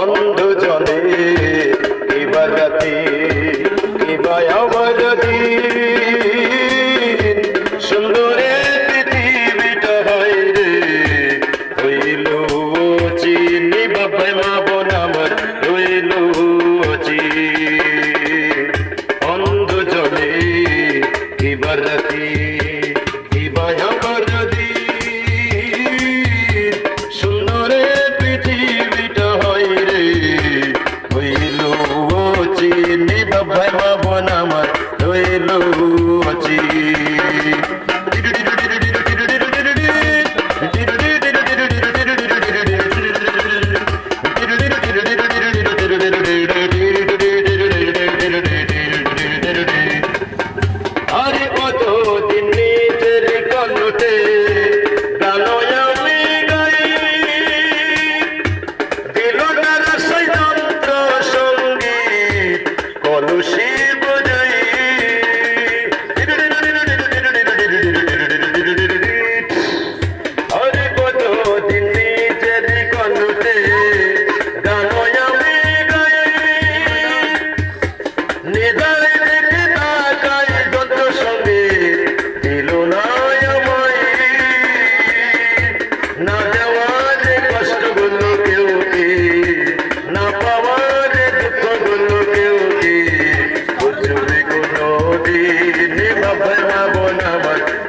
অন্ধজনে কিবা রাতি কিবা আমার দিন সুন্দরে পৃথিবীটা হয় রে, হইল চিনি বাবাই মা বোন আমার, হইল চিন। অন্ধজনে কিবা রাতি ভাই বাবন আমার রইল অচি আরে অত দিন নিজের কন্নটে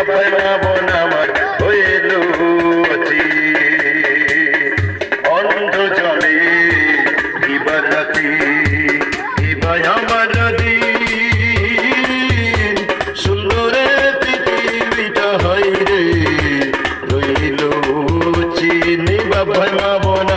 বাবার রাবণ আমার হয়ে লুচি অন্ধ জলে দিবারাতি দিবাই আমার দিন সুন্দরে পৃথিবীটা হয় রে রইল চিনি বাবার রাবণ